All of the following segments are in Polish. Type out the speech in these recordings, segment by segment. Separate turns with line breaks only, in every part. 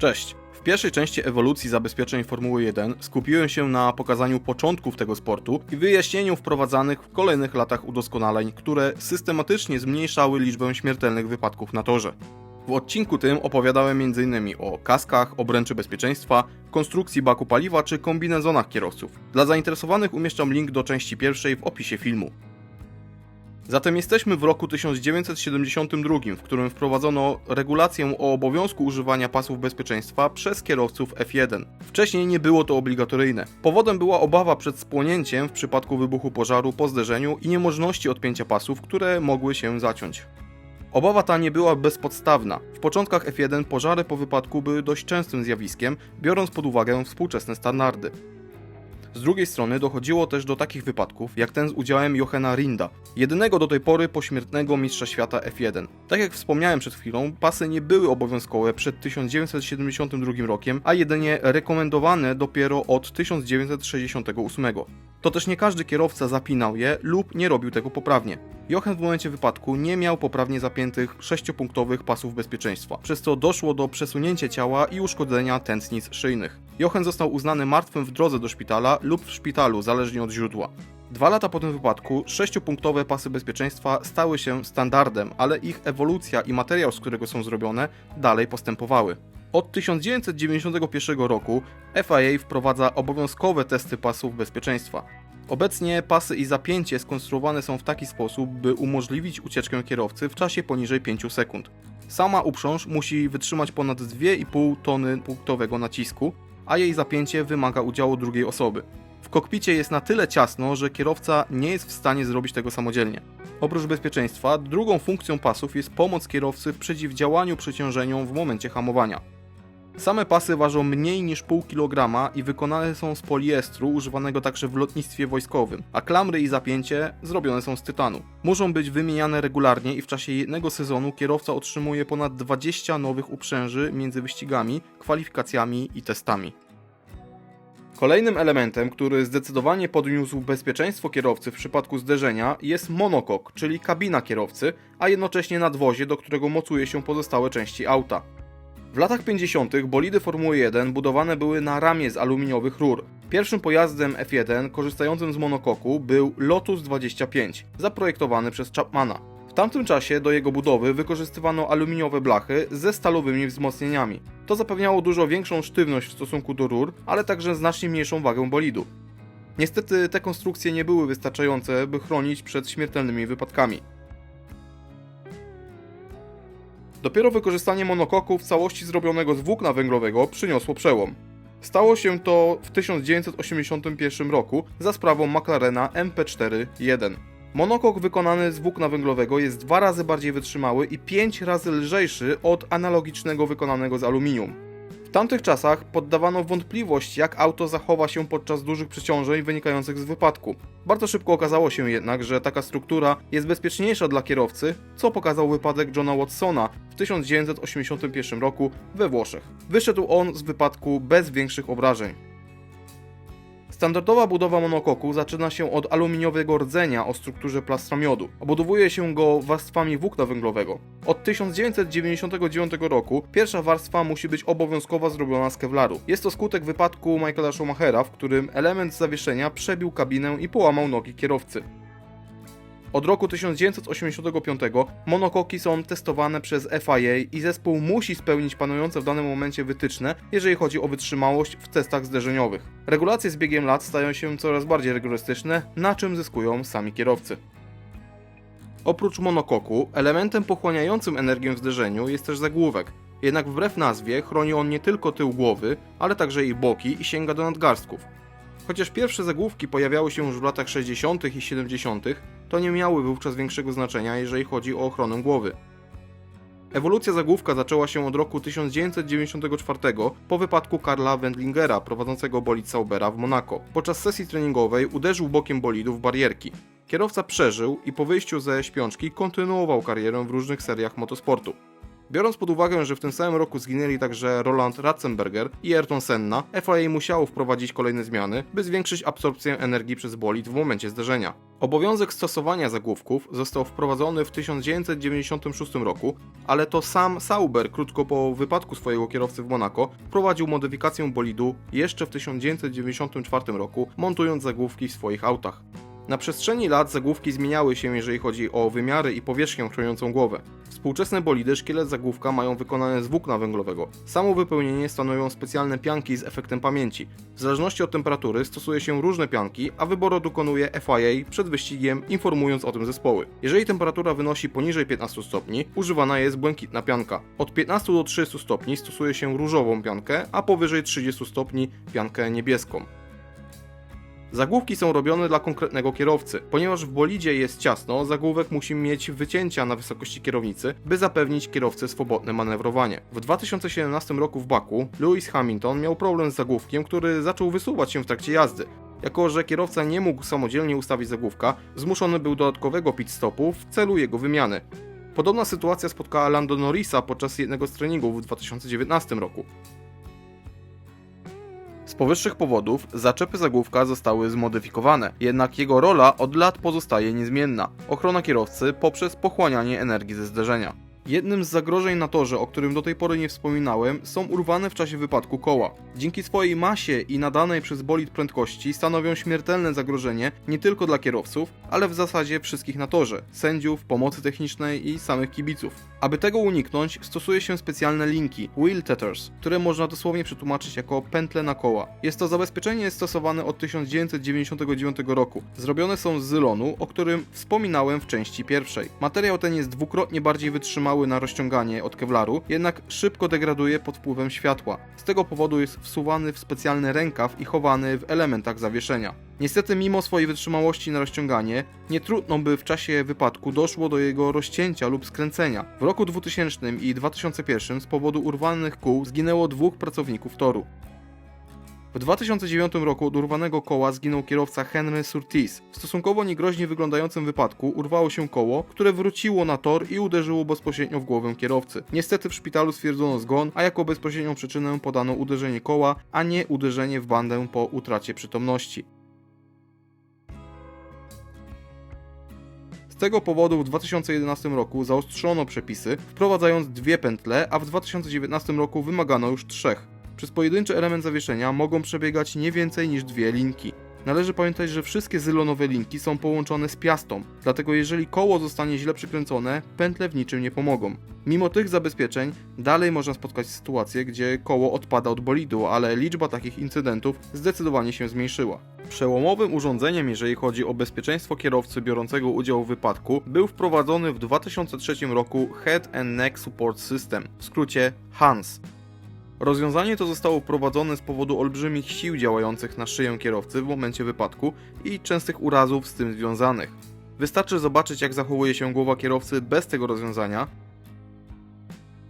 Cześć! W pierwszej części ewolucji zabezpieczeń Formuły 1 skupiłem się na pokazaniu początków tego sportu i wyjaśnieniu wprowadzanych w kolejnych latach udoskonaleń, które systematycznie zmniejszały liczbę śmiertelnych wypadków na torze. W odcinku tym opowiadałem m.in. o kaskach, obręczy bezpieczeństwa, konstrukcji baku paliwa czy kombinezonach kierowców. Dla zainteresowanych umieszczam link do części pierwszej w opisie filmu. Zatem jesteśmy w roku 1972, w którym wprowadzono regulację o obowiązku używania pasów bezpieczeństwa przez kierowców F1. Wcześniej nie było to obligatoryjne. Powodem była obawa przed spłonięciem w przypadku wybuchu pożaru po zderzeniu i niemożności odpięcia pasów, które mogły się zaciąć. Obawa ta nie była bezpodstawna. W początkach F1 pożary po wypadku były dość częstym zjawiskiem, biorąc pod uwagę współczesne standardy. Z drugiej strony dochodziło też do takich wypadków, jak ten z udziałem Jochena Rinda, jedynego do tej pory pośmiertnego mistrza świata F1. Tak jak wspomniałem przed chwilą, pasy nie były obowiązkowe przed 1972 rokiem, a jedynie rekomendowane dopiero od 1968. To też nie każdy kierowca zapinał je lub nie robił tego poprawnie. Jochen w momencie wypadku nie miał poprawnie zapiętych sześciopunktowych pasów bezpieczeństwa, przez co doszło do przesunięcia ciała i uszkodzenia tętnic szyjnych. Jochen został uznany martwym w drodze do szpitala lub w szpitalu, zależnie od źródła. Dwa lata po tym wypadku sześciopunktowe pasy bezpieczeństwa stały się standardem, ale ich ewolucja i materiał, z którego są zrobione, dalej postępowały. Od 1991 roku FIA wprowadza obowiązkowe testy pasów bezpieczeństwa. Obecnie pasy i zapięcie skonstruowane są w taki sposób, by umożliwić ucieczkę kierowcy w czasie poniżej 5 sekund. Sama uprząż musi wytrzymać ponad 2,5 tony punktowego nacisku, a jej zapięcie wymaga udziału drugiej osoby. W kokpicie jest na tyle ciasno, że kierowca nie jest w stanie zrobić tego samodzielnie. Oprócz bezpieczeństwa, drugą funkcją pasów jest pomoc kierowcy w przeciwdziałaniu przeciążeniom w momencie hamowania. Same pasy ważą mniej niż pół kilograma i wykonane są z poliestru używanego także w lotnictwie wojskowym, a klamry i zapięcie zrobione są z tytanu. Muszą być wymieniane regularnie i w czasie jednego sezonu kierowca otrzymuje ponad 20 nowych uprzęży między wyścigami, kwalifikacjami i testami. Kolejnym elementem, który zdecydowanie podniósł bezpieczeństwo kierowcy w przypadku zderzenia jest monokok, czyli kabina kierowcy, a jednocześnie nadwozie, do którego mocuje się pozostałe części auta. W latach 50. bolidy Formuły 1 budowane były na ramię z aluminiowych rur. Pierwszym pojazdem F1 korzystającym z monokoku był Lotus 25, zaprojektowany przez Chapmana. W tamtym czasie do jego budowy wykorzystywano aluminiowe blachy ze stalowymi wzmocnieniami. To zapewniało dużo większą sztywność w stosunku do rur, ale także znacznie mniejszą wagę bolidu. Niestety te konstrukcje nie były wystarczające, by chronić przed śmiertelnymi wypadkami. Dopiero wykorzystanie monokoku w całości zrobionego z włókna węglowego przyniosło przełom. Stało się to w 1981 roku za sprawą McLarena MP4-1. Monokok wykonany z włókna węglowego jest dwa razy bardziej wytrzymały i pięć razy lżejszy od analogicznego wykonanego z aluminium. W tamtych czasach poddawano wątpliwość, jak auto zachowa się podczas dużych przeciążeń wynikających z wypadku. Bardzo szybko okazało się jednak, że taka struktura jest bezpieczniejsza dla kierowcy, co pokazał wypadek Johna Watsona w 1981 roku we Włoszech. Wyszedł on z wypadku bez większych obrażeń. Standardowa budowa monokoku zaczyna się od aluminiowego rdzenia o strukturze plastra miodu. Obudowuje się go warstwami włókna węglowego. Od 1999 roku pierwsza warstwa musi być obowiązkowa zrobiona z kevlaru. Jest to skutek wypadku Michaela Schumachera, w którym element zawieszenia przebił kabinę i połamał nogi kierowcy. Od roku 1985 monokoki są testowane przez FIA i zespół musi spełnić panujące w danym momencie wytyczne, jeżeli chodzi o wytrzymałość w testach zderzeniowych. Regulacje z biegiem lat stają się coraz bardziej rygorystyczne, na czym zyskują sami kierowcy. Oprócz monokoku, elementem pochłaniającym energię w zderzeniu jest też zagłówek. Jednak wbrew nazwie chroni on nie tylko tył głowy, ale także i boki i sięga do nadgarstków. Chociaż pierwsze zagłówki pojawiały się już w latach 60. i 70., to nie miały wówczas większego znaczenia, jeżeli chodzi o ochronę głowy. Ewolucja zagłówka zaczęła się od roku 1994 po wypadku Karla Wendlingera prowadzącego bolid Saubera w Monako. Podczas sesji treningowej uderzył bokiem bolidu w barierki. Kierowca przeżył i po wyjściu ze śpiączki kontynuował karierę w różnych seriach motosportu. Biorąc pod uwagę, że w tym samym roku zginęli także Roland Ratzenberger i Ayrton Senna, FIA musiało wprowadzić kolejne zmiany, by zwiększyć absorpcję energii przez bolid w momencie zderzenia. Obowiązek stosowania zagłówków został wprowadzony w 1996 roku, ale to sam Sauber krótko po wypadku swojego kierowcy w Monaco wprowadził modyfikację bolidu jeszcze w 1994 roku, montując zagłówki w swoich autach. Na przestrzeni lat zagłówki zmieniały się, jeżeli chodzi o wymiary i powierzchnię chroniącą głowę. Współczesne bolidy szkielet zagłówka mają wykonane z włókna węglowego. Samo wypełnienie stanowią specjalne pianki z efektem pamięci. W zależności od temperatury stosuje się różne pianki, a wyboru dokonuje FIA przed wyścigiem, informując o tym zespoły. Jeżeli temperatura wynosi poniżej 15 stopni, używana jest błękitna pianka. Od 15 do 30 stopni stosuje się różową piankę, a powyżej 30 stopni piankę niebieską. Zagłówki są robione dla konkretnego kierowcy. Ponieważ w bolidzie jest ciasno, zagłówek musi mieć wycięcia na wysokości kierownicy, by zapewnić kierowcy swobodne manewrowanie. W 2017 roku w Baku Lewis Hamilton miał problem z zagłówkiem, który zaczął wysuwać się w trakcie jazdy. Jako, że kierowca nie mógł samodzielnie ustawić zagłówka, zmuszony był dodatkowego pit stopu w celu jego wymiany. Podobna sytuacja spotkała Lando Norrisa podczas jednego z treningów w 2019 roku. Powyższych powodów zaczepy zagłówka zostały zmodyfikowane, jednak jego rola od lat pozostaje niezmienna ochrona kierowcy poprzez pochłanianie energii ze zderzenia. Jednym z zagrożeń na torze, o którym do tej pory nie wspominałem, są urwane w czasie wypadku koła. Dzięki swojej masie i nadanej przez bolid prędkości stanowią śmiertelne zagrożenie nie tylko dla kierowców, ale w zasadzie wszystkich na torze, sędziów, pomocy technicznej i samych kibiców. Aby tego uniknąć, stosuje się specjalne linki, wheel tethers, które można dosłownie przetłumaczyć jako pętle na koła. Jest to zabezpieczenie stosowane od 1999 roku. Zrobione są z zylonu, o którym wspominałem w części pierwszej. Materiał ten jest dwukrotnie bardziej wytrzymały na rozciąganie od kevlaru, jednak szybko degraduje pod wpływem światła. Z tego powodu jest wsuwany w specjalny rękaw i chowany w elementach zawieszenia. Niestety, mimo swojej wytrzymałości na rozciąganie, nie trudno by w czasie wypadku doszło do jego rozcięcia lub skręcenia. W roku 2000 i 2001 z powodu urwanych kół zginęło dwóch pracowników toru. W 2009 roku od urwanego koła zginął kierowca Henry Surtees. W stosunkowo niegroźnie wyglądającym wypadku urwało się koło, które wróciło na tor i uderzyło bezpośrednio w głowę kierowcy. Niestety w szpitalu stwierdzono zgon, a jako bezpośrednią przyczynę podano uderzenie koła, a nie uderzenie w bandę po utracie przytomności. Z tego powodu w 2011 roku zaostrzono przepisy, wprowadzając dwie pętle, a w 2019 roku wymagano już trzech. Przez pojedynczy element zawieszenia mogą przebiegać nie więcej niż dwie linki. Należy pamiętać, że wszystkie zylonowe linki są połączone z piastą, dlatego jeżeli koło zostanie źle przykręcone, pętle w niczym nie pomogą. Mimo tych zabezpieczeń, dalej można spotkać sytuację, gdzie koło odpada od bolidu, ale liczba takich incydentów zdecydowanie się zmniejszyła. Przełomowym urządzeniem, jeżeli chodzi o bezpieczeństwo kierowcy biorącego udział w wypadku, był wprowadzony w 2003 roku Head and Neck Support System, w skrócie HANS. Rozwiązanie to zostało wprowadzone z powodu olbrzymich sił działających na szyję kierowcy w momencie wypadku i częstych urazów z tym związanych. Wystarczy zobaczyć, jak zachowuje się głowa kierowcy bez tego rozwiązania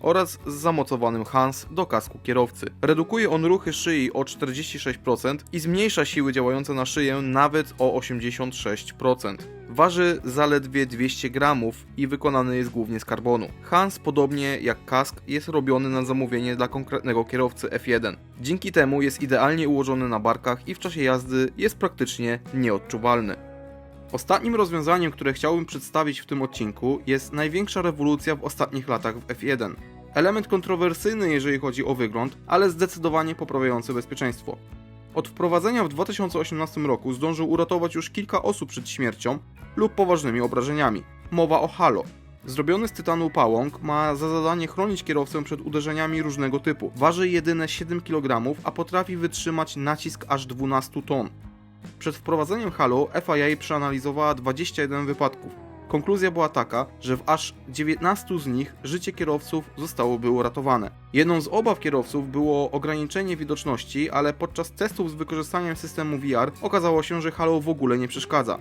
oraz z zamocowanym Hans do kasku kierowcy. Redukuje on ruchy szyi o 46% i zmniejsza siły działające na szyję nawet o 86%. Waży zaledwie 200 gramów i wykonany jest głównie z karbonu. Hans, podobnie jak kask, jest robiony na zamówienie dla konkretnego kierowcy F1. Dzięki temu jest idealnie ułożony na barkach i w czasie jazdy jest praktycznie nieodczuwalny. Ostatnim rozwiązaniem, które chciałbym przedstawić w tym odcinku, jest największa rewolucja w ostatnich latach w F1. Element kontrowersyjny, jeżeli chodzi o wygląd, ale zdecydowanie poprawiający bezpieczeństwo. Od wprowadzenia w 2018 roku zdążył uratować już kilka osób przed śmiercią lub poważnymi obrażeniami. Mowa o Halo. Zrobiony z tytanu pałąk ma za zadanie chronić kierowcę przed uderzeniami różnego typu. Waży jedyne 7 kg, a potrafi wytrzymać nacisk aż 12 ton. Przed wprowadzeniem Halo FIA przeanalizowała 21 wypadków. Konkluzja była taka, że w aż 19 z nich życie kierowców zostałoby uratowane. Jedną z obaw kierowców było ograniczenie widoczności, ale podczas testów z wykorzystaniem systemu VR okazało się, że Halo w ogóle nie przeszkadza.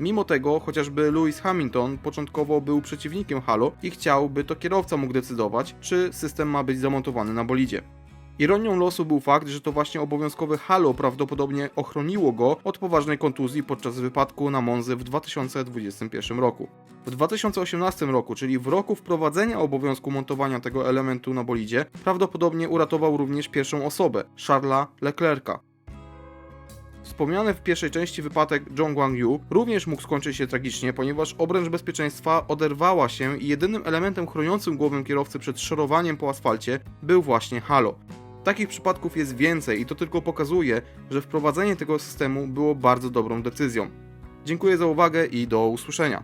Mimo tego, chociażby Lewis Hamilton początkowo był przeciwnikiem Halo i chciał, by to kierowca mógł decydować, czy system ma być zamontowany na bolidzie. Ironią losu był fakt, że to właśnie obowiązkowe halo prawdopodobnie ochroniło go od poważnej kontuzji podczas wypadku na Monzy w 2021 roku. W 2018 roku, czyli w roku wprowadzenia obowiązku montowania tego elementu na bolidzie, prawdopodobnie uratował również pierwszą osobę, Charlesa Leclerca. Wspomniany w pierwszej części wypadek Zhong Guang również mógł skończyć się tragicznie, ponieważ obręcz bezpieczeństwa oderwała się i jedynym elementem chroniącym głowę kierowcy przed szorowaniem po asfalcie był właśnie halo. Takich przypadków jest więcej i to tylko pokazuje, że wprowadzenie tego systemu było bardzo dobrą decyzją. Dziękuję za uwagę i do usłyszenia.